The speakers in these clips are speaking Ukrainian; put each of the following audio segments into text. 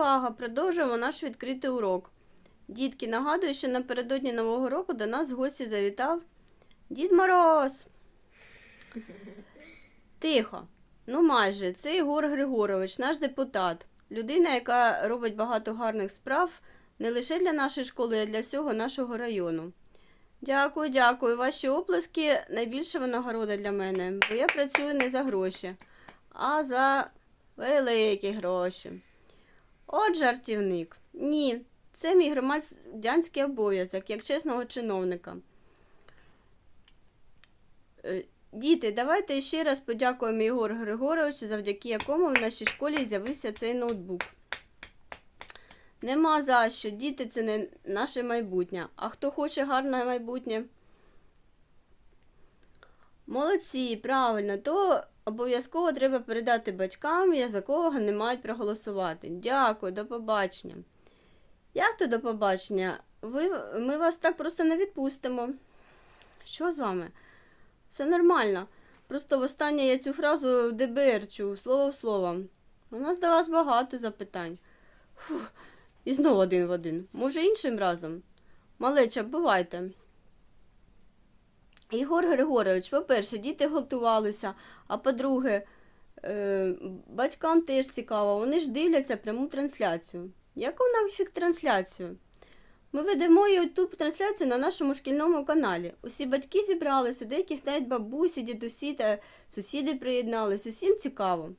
Увага! Продовжуємо наш відкритий урок. Дітки, нагадую, що напередодні Нового року до нас в гості завітав Дід Мороз. Тихо. Ну, майже, це Ігор Григорович, наш депутат. Людина, яка робить багато гарних справ не лише для нашої школи, а й для всього нашого району. Дякую, дякую. Ваші оплески найбільша винагорода для мене, бо я працюю не за гроші, а за великі гроші. От жартівник. Ні, це мій громадянський обов'язок, як чесного чиновника. Е, Діти, давайте ще раз подякуємо Єгору Григоровичу, завдяки якому в нашій школі з'явився цей ноутбук. Нема за що, діти це не наше майбутнє. А хто хоче гарне майбутнє? Молодці, правильно, то обов'язково треба передати батькам, за кого не мають проголосувати. Дякую, до побачення. Як то до побачення? Ви, ми вас так просто не відпустимо. Що з вами? Все нормально. Просто востаннє я цю фразу в ДБР чув, слово в слово. У нас до вас багато запитань. Фух. І знову один в один. Може, іншим разом? Малеча, бувайте. Ігор Григорович, по-перше, діти готувалися, а по-друге, е, батькам теж цікаво, вони ж дивляться пряму трансляцію. Яку нафіг трансляцію? Ми ведемо youtube трансляцію на нашому шкільному каналі. Усі батьки зібралися, деяких навіть бабусі, дідусі та сусіди приєднались. Усім цікаво.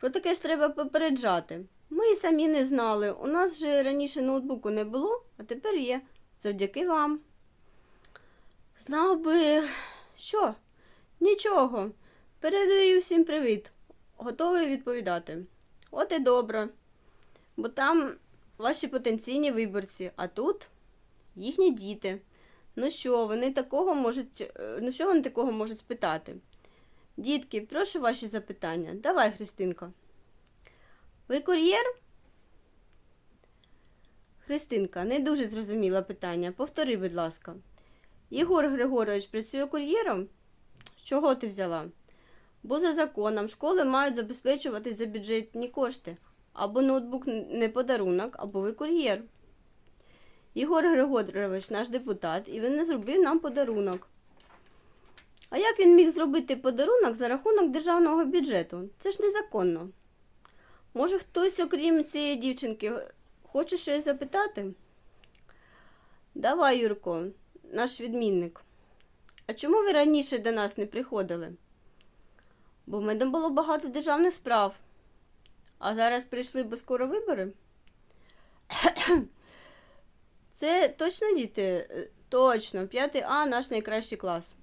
Про таке ж треба попереджати. Ми і самі не знали. У нас же раніше ноутбуку не було, а тепер є. Завдяки вам. Знав би, що? Нічого. Передаю всім привіт. Готовий відповідати. От і добре. Бо там ваші потенційні виборці, а тут їхні діти. Ну що, вони такого можуть. е, Ну що вони такого можуть спитати? Дітки, прошу ваші запитання. Давай, Христинко. Ви кур'єр? Христинка, не дуже зрозуміла питання. Повтори, будь ласка. Єгор Григорович працює кур'єром? З чого ти взяла? Бо за законом школи мають забезпечувати за бюджетні кошти. Або ноутбук не подарунок, або ви кур'єр. Єгор Григорович наш депутат, і він не зробив нам подарунок. А як він міг зробити подарунок за рахунок державного бюджету? Це ж незаконно. Може, хтось, окрім цієї дівчинки, хоче щось запитати? Давай, Юрко, наш відмінник. А чому ви раніше до нас не приходили? Бо в мене було багато державних справ. А зараз прийшли, бо скоро вибори? Це точно діти? Е, Точно, 5 А наш найкращий клас.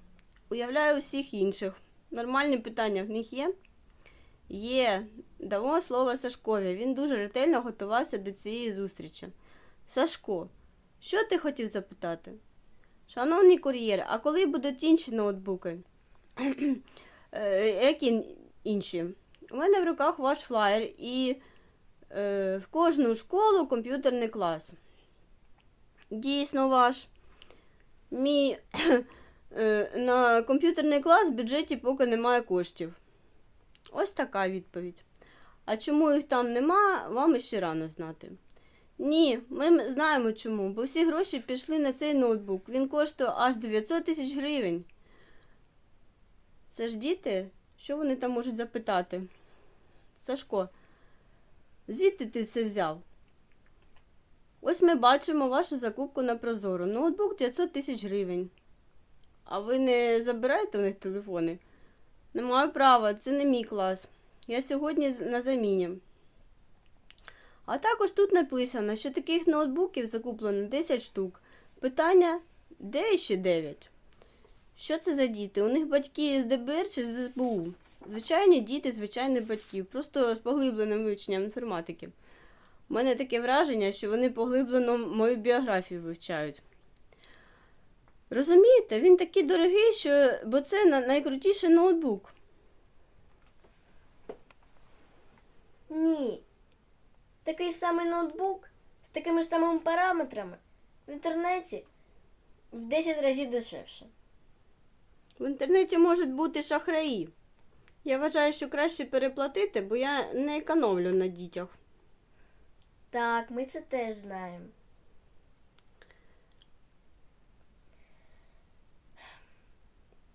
Уявляю усіх інших. Нормальні питання в них є? Є. Дамо слово Сашкові. Він дуже ретельно готувався до цієї зустрічі. Сашко, що ти хотів запитати? Шановний кур'єр, а коли будуть інші ноутбуки? Е, Які інші? У мене в руках ваш флаєр і е, в кожну школу комп'ютерний клас. Дійсно ваш. Мій е, на комп'ютерний клас в бюджеті поки немає коштів. Ось така відповідь. А чому їх там нема, вам іще рано знати. Ні, ми знаємо чому, бо всі гроші пішли на цей ноутбук. Він коштує аж 900 тисяч гривень. Це ж діти? Що вони там можуть запитати? Сашко, звідти ти це взяв? Ось ми бачимо вашу закупку на Прозоро. Ноутбук 900 тисяч гривень. А ви не забираєте у них телефони? Не маю права, це не мій клас. Я сьогодні на заміні. А також тут написано, що таких ноутбуків закуплено 10 штук. Питання, де ще 9? Що це за діти? У них батьки з ДБР чи з СБУ? Звичайні діти, звичайних батьків, просто з поглибленим вивченням інформатики. У мене таке враження, що вони поглиблено мою біографію вивчають. Розумієте, він такий дорогий, що бо це найкрутіший ноутбук. Ні. Такий самий ноутбук з такими ж самими параметрами в інтернеті в 10 разів дешевше. В інтернеті можуть бути шахраї. Я вважаю, що краще переплатити, бо я не економлю на дітях. Так, ми це теж знаємо.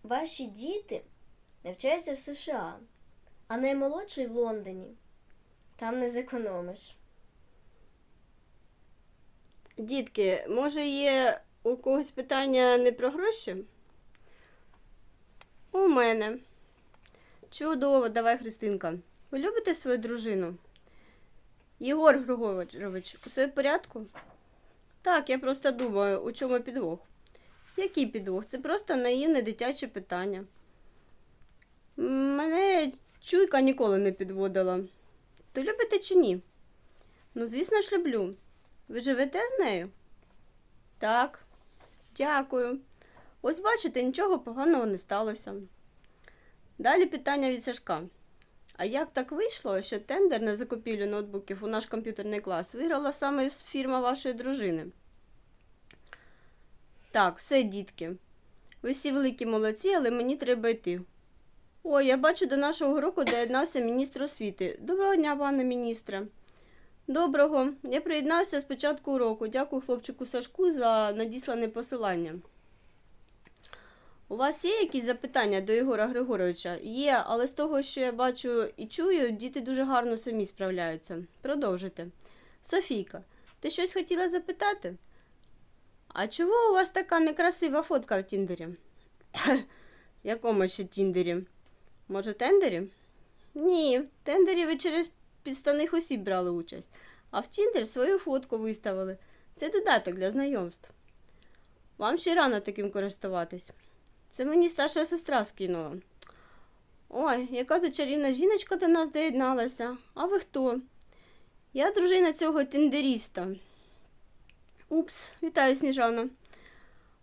Ваші діти навчаються в США, а наймолодший в Лондоні. Там не зекономиш. Дітки, може є у когось питання не про гроші? У мене. Чудово, давай, Христинка. Ви любите свою дружину? Єгор Григорович, усе в порядку? Так, я просто думаю, у чому підвох. Який підвох? Це просто наївне дитяче питання. Мене чуйка ніколи не підводила. То любите чи ні? Ну, звісно ж, люблю. Ви живете з нею? Так. Дякую. Ось бачите, нічого поганого не сталося. Далі питання від Сашка. А як так вийшло, що тендер на закупівлю ноутбуків у наш комп'ютерний клас виграла саме фірма вашої дружини? Так, все, дітки. Ви всі великі молодці, але мені треба йти. Ой, я бачу, до нашого уроку доєднався міністр освіти. Доброго дня, пане міністре. Доброго. Я приєднався з початку уроку. Дякую хлопчику Сашку за надіслане посилання. У вас є якісь запитання до Єгора Григоровича? Є, але з того, що я бачу і чую, діти дуже гарно самі справляються. Продовжуйте. Софійка, ти щось хотіла запитати? А чого у вас така некрасива фотка в Тіндері? Якому ще Тіндері? Може, тендері? Ні, тендері ви через підставних осіб брали участь, а в Тіндер свою фотку виставили. Це додаток для знайомств. Вам ще рано таким користуватись. Це мені старша сестра скинула. Ой, яка то чарівна жіночка до нас доєдналася. А ви хто? Я дружина цього тендеріста. Упс, вітаю, Сніжана.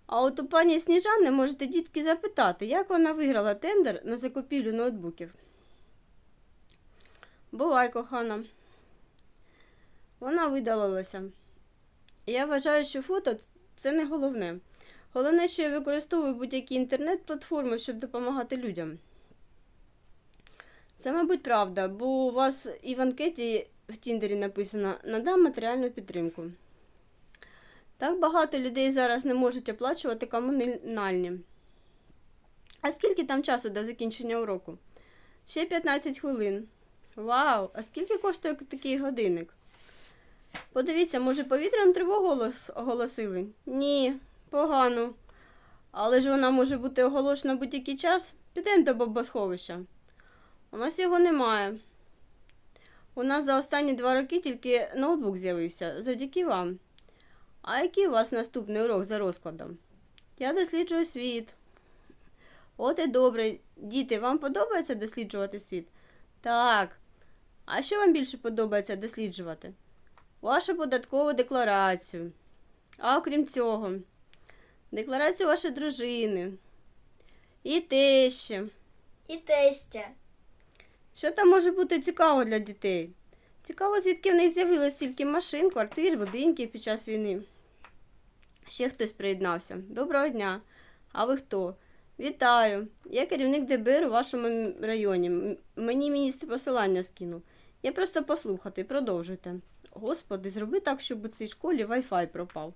А от у пані Сніжани можете дітки запитати, як вона виграла тендер на закупівлю ноутбуків. Бувай, кохана. Вона видалилася. Я вважаю, що фото це не головне. Головне, що я використовую будь-які інтернет-платформи, щоб допомагати людям. Це, мабуть, правда, бо у вас і в анкеті в Тіндері написано надам матеріальну підтримку. Так багато людей зараз не можуть оплачувати комунальні. А скільки там часу до закінчення уроку? Ще 15 хвилин. Вау! А скільки коштує такий годинник? Подивіться, може, повітряну тривогу оголосили? Ні, погано. Але ж вона може бути оголошена будь-який час. Підемо до бомбосховища. У нас його немає. У нас за останні два роки тільки ноутбук з'явився завдяки вам. А який у вас наступний урок за розкладом? Я досліджую світ. От і добре. Діти, вам подобається досліджувати світ? Так. А що вам більше подобається досліджувати? Вашу податкову декларацію. А окрім цього, декларацію вашої дружини. І тещі. І тестя. Що там може бути цікаво для дітей? Цікаво, звідки в них з'явилось стільки машин, квартир, будинків під час війни. Ще хтось приєднався. Доброго дня. А ви хто? Вітаю. Я керівник ДБР у вашому районі. Мені міністр посилання скинув. Я просто послухати, продовжуйте. Господи, зроби так, щоб у цій школі Wi-Fi пропав.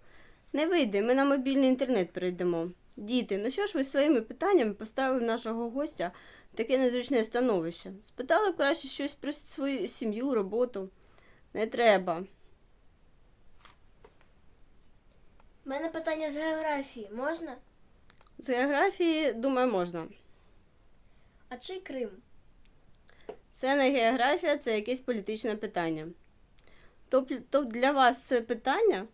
Не вийде, ми на мобільний інтернет перейдемо. Діти, ну що ж ви своїми питаннями поставили нашого гостя в таке незручне становище? Спитали б краще щось про свою сім'ю, роботу. Не треба. У мене питання з географії можна? З географії, думаю, можна. А чий Крим? Це не географія, це якесь політичне питання. Тобто то для вас це питання?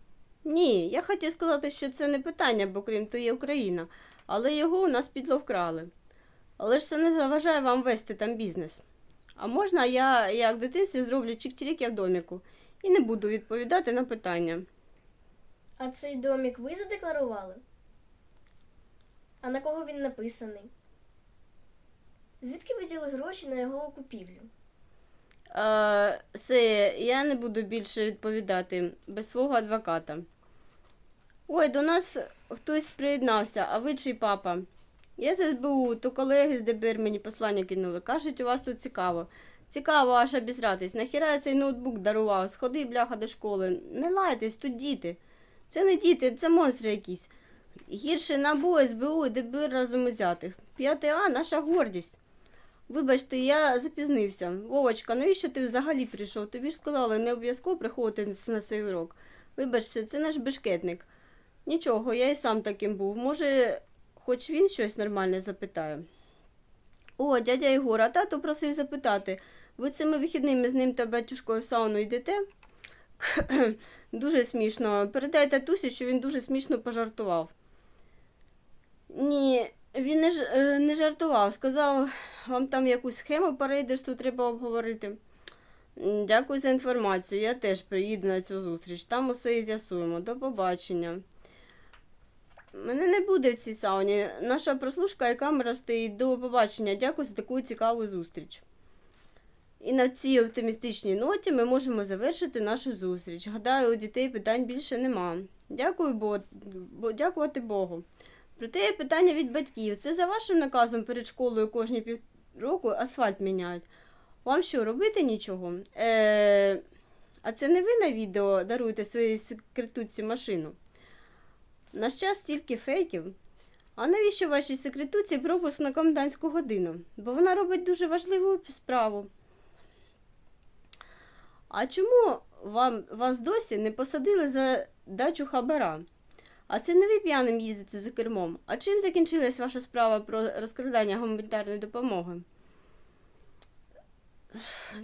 Ні, я хотів сказати, що це не питання, бо Крим то є Україна, але його у нас підло вкрали. Але ж це не заважає вам вести там бізнес. А можна я, як в дитинстві, зроблю чик-чирік в доміку і не буду відповідати на питання. А цей домік ви задекларували? А на кого він написаний? Звідки ви взяли гроші на його купівлю? Е, все, я не буду більше відповідати без свого адвоката. Ой, до нас хтось приєднався, а ви чий папа? Я з СБУ, то колеги з ДБР мені послання кинули. Кажуть, у вас тут цікаво. Цікаво аж обізратись. Нахіра я цей ноутбук дарував? Сходи, бляха, до школи. Не лайтесь, тут діти. Це не діти, це монстри якісь. Гірше НАБУ, СБУ і ДБР разом узятих. 5 А наша гордість. Вибачте, я запізнився. Вовочка, навіщо ти взагалі прийшов? Тобі ж сказали, не обов'язково приходити на цей урок. Вибачте, це наш бешкетник. Нічого, я і сам таким був. Може, хоч він щось нормальне запитає. О, дядя Ігор, тато просив запитати, ви цими вихідними з ним та батюшкою в сауну йдете? дуже смішно. Передай татусі, що він дуже смішно пожартував. Ні, він не, ж- е, не жартував. Сказав, вам там якусь схему по рейдерству треба обговорити. Дякую за інформацію. Я теж приїду на цю зустріч. Там усе і з'ясуємо. До побачення. Мене не буде в цій сауні. Наша прослушка і камера стоїть. До побачення. Дякую за таку цікаву зустріч. І на цій оптимістичній ноті ми можемо завершити нашу зустріч. Гадаю, у дітей питань більше нема. Дякую, бо... дякувати Богу. Проте є питання від батьків. Це за вашим наказом перед школою кожні півроку асфальт міняють. Вам що, робити нічого? Е... А це не ви на відео даруєте своїй секретутці машину? Наш час стільки фейків. А навіщо вашій секретуці пропуск на комендантську годину? Бо вона робить дуже важливу справу. А чому вам, вас досі не посадили за дачу хабара? А це не ви п'яним їздите за кермом. А чим закінчилась ваша справа про розкрадання гуманітарної допомоги?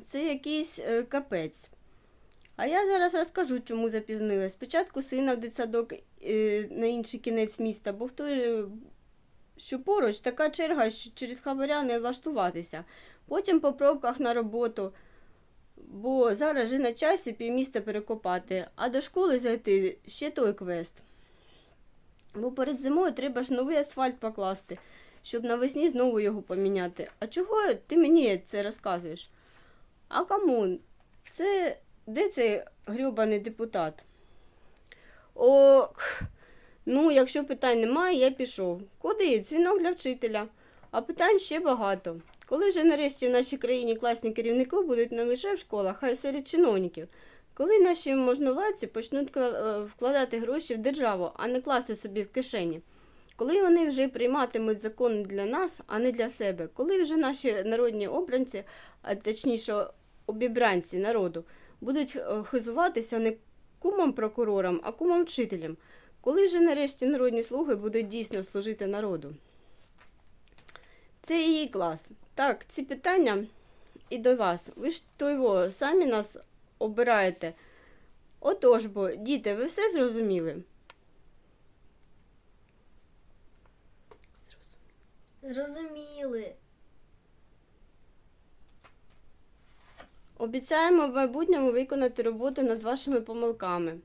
Це якийсь е, капець. А я зараз розкажу, чому запізнилась. Спочатку сина в дитсадок е, на інший кінець міста, бо в той, е, що поруч така черга, що через хабаря не влаштуватися. Потім по пробках на роботу, бо зараз же на часі півміста перекопати, а до школи зайти ще той квест. Бо перед зимою треба ж новий асфальт покласти, щоб навесні знову його поміняти. А чого ти мені це розказуєш? А кому? Це де цей грюбаний депутат? О, кх, ну, якщо питань немає, я пішов. Куди? Дзвінок для вчителя. А питань ще багато. Коли вже нарешті в нашій країні класні керівники будуть не лише в школах, а й серед чиновників. Коли наші можновладці почнуть е, вкладати гроші в державу, а не класти собі в кишені. Коли вони вже прийматимуть закони для нас, а не для себе, коли вже наші народні обранці, а точніше обібранці народу, будуть е, хизуватися не кумом прокурором, а кумом вчителем, коли вже нарешті народні слуги будуть дійсно служити народу. Це її клас. Так, ці питання і до вас. Ви ж того самі нас обираєте. Отож бо, діти, ви все зрозуміли? Зрозуміли. Обіцяємо в майбутньому виконати роботу над вашими помилками.